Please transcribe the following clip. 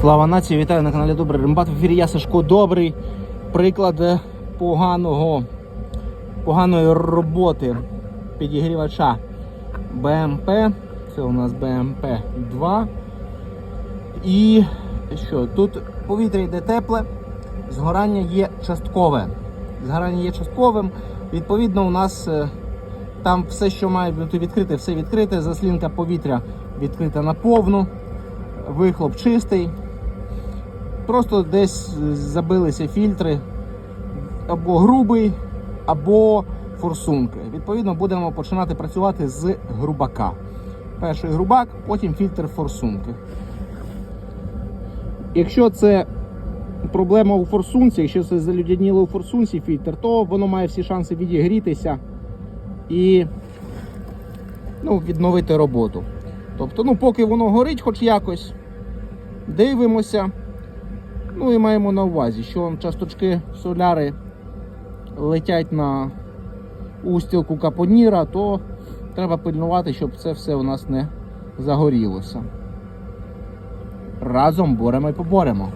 Слава нації, вітаю на каналі Добрий Рембат. В ефірі я Сашко Добрий. Приклад е, поганого, поганої роботи підігрівача БМП. Це у нас БМП 2. І що? Тут повітря йде тепле, згорання є часткове. Згорання є частковим. Відповідно, у нас е, там все, що має бути відкрите, все відкрите. Заслінка повітря відкрита наповну, вихлоп чистий. Просто десь забилися фільтри або грубий, або форсунки. Відповідно, будемо починати працювати з грубака. Перший грубак, потім фільтр форсунки. Якщо це проблема у форсунці, якщо це залюдяніло у форсунці фільтр, то воно має всі шанси відігрітися і ну, відновити роботу. Тобто, ну, поки воно горить хоч якось, дивимося. Ну і маємо на увазі, що часточки соляри летять на устілку капоніра, то треба пильнувати, щоб це все у нас не загорілося. Разом боремо і поборемо.